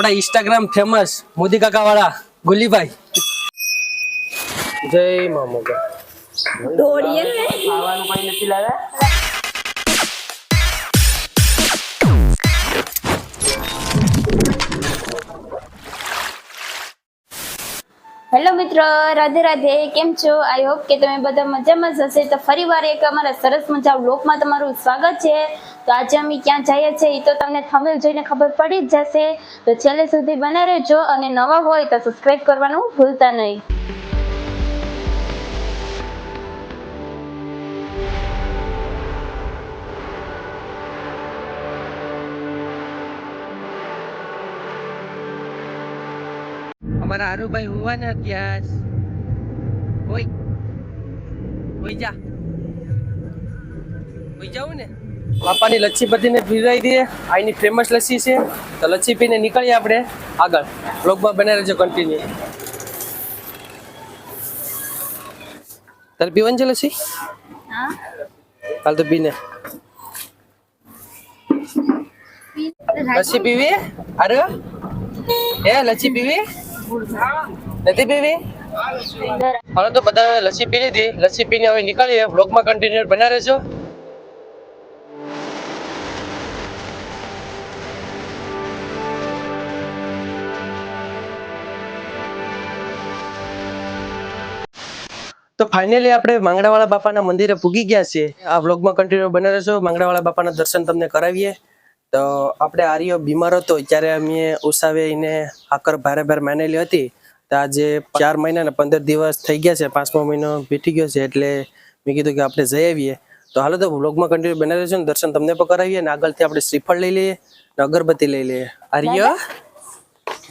આપણા Instagram famous Modi કાકા વાળા ગુલીભાઈ. જય મા મોગલ ખાવાનું કઈ નથી લાવ્યા? હેલો મિત્રો રાધે રાધે કેમ છો? આઈ હોપ કે તમે બધા મજામાં જ હશે. તો ફરી વાર એક અમારા સરસ મજા બ્લોગમાં તમારું સ્વાગત છે. તો આજે અમે ક્યાં જઈએ છીએ એ તો તમને થંબનેલ જોઈને ખબર પડી જ જશે. તો છેલ્લે સુધી બને રહેજો અને નવા હોય તો સબસ્ક્રાઈબ કરવાનું ભૂલતા નહીં. અમારા આરુભાઈ હોવાના ત્યાં હોય હોય જા. હોય જાઉં ને? બાપાની લચ્છી બધીને પીરાઈ દઈએ. આઈની ફેમસ લસ્સી છે. તો લચ્છી પીને નીકળીએ આપણે આગળ. બ્લોગમાં બને રહેજો કન્ટિન્યુ તારે પીવાની છે લસ્સી? કાલ તો પીને. લસ્સી પીવી? અરે એ લચ્છી પીવી? નથી પીવી? હવે તો બધા લસ્સી પી લીધી. લસ્સી પીને હવે નીકળીએ. બ્લોગમાં કન્ટિન્યુ બના રહેજો. તો ફાઇનલી આપણે માંગડાવાળા બાપાના મંદિરે પૂગી ગયા છીએ. આ વ્લોગમાં કન્ટિન્યુ બને રહેશો માંગડાવાળા બાપાના દર્શન તમને કરાવીએ. તો આપણે આર્યો બીમાર હતો ત્યારે અમે ઉસાવે એને આકર ભારે ભારે માનેલી હતી. તો આજે ચાર મહિના ને પંદર દિવસ થઈ ગયા છે. પાંચમો મહિનો બેઠી ગયો છે એટલે મેં કીધું કે આપણે જઈ આવીએ. તો હાલો તો વ્લોગમાં કન્ટિન્યુ બને રહેશો ને દર્શન તમને પણ કરાવીએ ને આગળથી આપણે શ્રીફળ લઈ લઈએ ને અગરબત્તી લઈ લઈએ. આર્ય?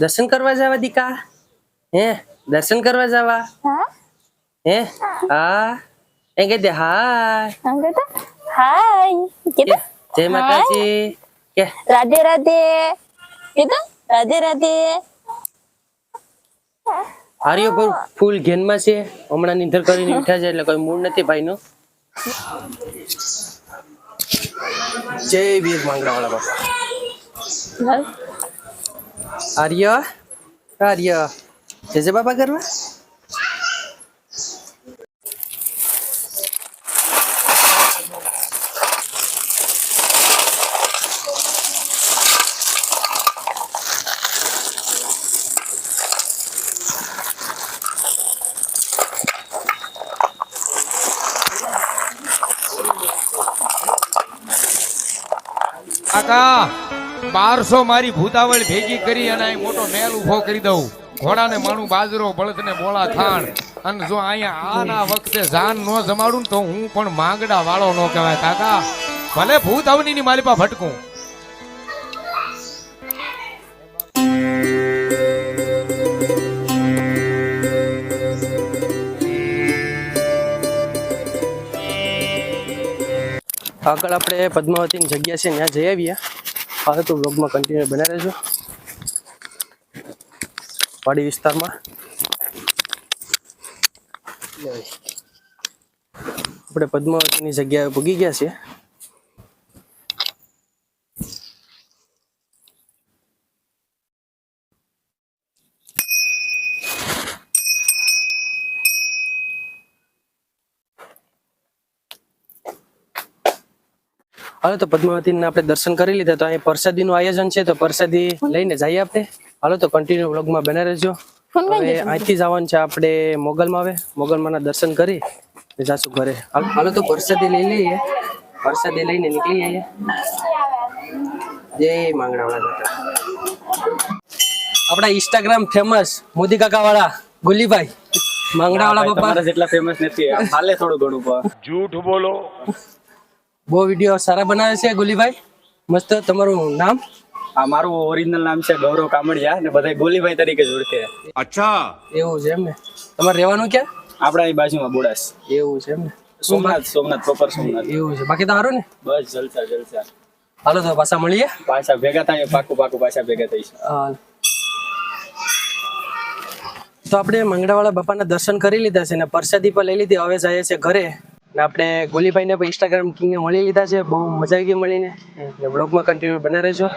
દર્શન કરવા જવા દીકા? હે? દર્શન કરવા જવા? હા હે હા એ કહી દે હાય આમ કહેતા હાય કીધું જય માતાજી કે રાધે રાધે કીધું રાધે રાધે હાર્યો પર ફૂલ ઘેનમાં છે હમણાં નીંદર કરીને ઉઠ્યા છે એટલે કોઈ મૂડ નથી ભાઈનું જય વીર માંગરાવાળા બાપા આર્ય આર્ય જય બાપા કરવા કાકા, બારસો મારી ભૂતાવળ ભેગી કરી અને અહીં મોટો મેલ ઊભો કરી દઉં. ઘોડાને માણું બાજરો, બળદને બોળા, થાણ. અને જો અહીંયા આના વખતે જાન ન જમાડું તો હું પણ માંગડા વાળો ન કહેવાય. કાકા, ભલે ભૂત અવનીની મારી પા ભટકું. આગળ આપણે પદ્માવતીની જગ્યા છે, ત્યાં જઈ આવીએ. હવે તો વ્લોગમાં કન્ટિન્યુ બનાવે રહેજો. વાડી વિસ્તારમાં. આપણે પદ્માવતીની જગ્યાએ પૂગી ગયા છીએ. હાલો તો પદ્માવતીના આપણે દર્શન કરી લીધા. તો અહીં પ્રસાદીનું આયોજન છે તો પ્રસાદી લઈને જઈએ આપણે. હાલો તો કન્ટિન્યુ વ્લોગમાં બને રહેજો. હવે અહીંથી જવાનું છે આપણે મોગલમાં આવે મોગલમાંના દર્શન કરી ને જાશું ઘરે. હાલો તો પ્રસાદી લઈ લઈએ. પ્રસાદી લઈને નીકળી જઈએ જય માંગણાવાળા આપણા ઇન્સ્ટાગ્રામ ફેમસ મોદી કાકા વાળા ગુલીભાઈ માંગણાવાળા બાપા જેટલા ફેમસ નથી. હાલે થોડું ઘણું પણ. બહુ વીડિયો સારા બનાવે છે ગુલીભાઈ. મસ્ત તમારું નામ? આ મારું ઓરિજિનલ નામ છે ગૌરવ કામડિયા અને બધા ગોલીભાઈ તરીકે જ ઓળખે. એવું છે એમ ને? તમારે રહેવાનું ક્યાં? આપણા અહીં બાજુમાં બોડાસ. એવું છે એમ ને? સોમનાથ સોમનાથ પ્રોપર સોમનાથ. એવું છે. બાકી તો સારું ને? બસ જલસા જલસા. હાલો તો પાછા મળીએ. પાછા ભેગા થાય પાકું પાકું પાછા ભેગા થઈશ. હા. તો આપણે મંગળાવાળા બાપાના દર્શન કરી લીધા છે ને પ્રસાદી પણ લઈ લીધી હવે જઈએ છે ઘરે. આપણે ગોલીભાઈને પણ ઇન્સ્ટાગ્રામ કિંગને મળી લીધા છે. બહુ મજા આવી મળીને. એટલે બ્લોગમાં કન્ટિન્યુ બના રહેજો.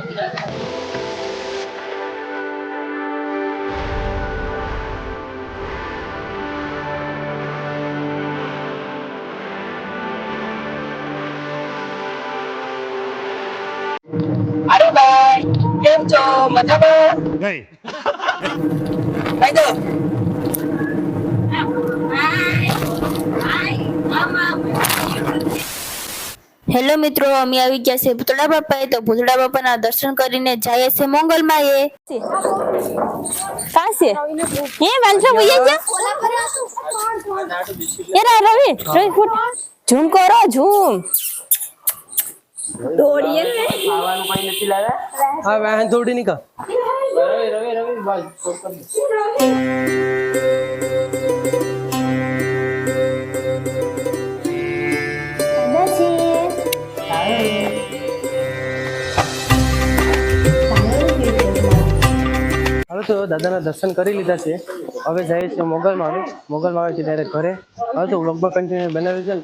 કેમ છો? મજામાં? નહીં ભાઈ તો હેલો મિત્રો અમે આવી ગયા છે ભૂતળા બાપાએ. તો ભૂતળા બાપાના દર્શન કરીને જાય છે મોંગલમાં એ કાસે હે વાંચો ભૈયા છે એરા રવિ રવિ ફૂટ. ઝૂમ કરો ઝૂમ. હા વાહન દોડી નીકળ. હવે તો દાદાના દર્શન કરી લીધા છે. હવે જાય છે મોગલમાં. મોગલમાં આવે છે ડાયરેક્ટ ઘરે. હવે તો વ્લોગમાં કન્ટિન્યુ બનાવી છે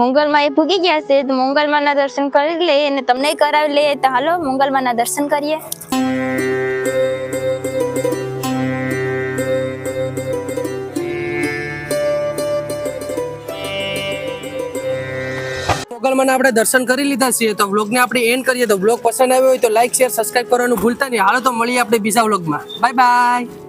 મોંગલમાં એ ભૂગી ગયા છે, તો મોંગલમાં દર્શન કરી લે અને તમને કરાવી લે. તો હાલો મોંગલમાં દર્શન કરીએ. આપણે દર્શન કરી લીધા છે તો વ્લોગને આપણે એન્ડ કરીએ. તો વ્લોગ પસંદ આવ્યો હોય તો લાઈક શેર સબસ્ક્રાઈબ કરવાનું ભૂલતા નહીં. હાલો, તો મળીએ આપણે બીજા વ્લોગમાં. Bye bye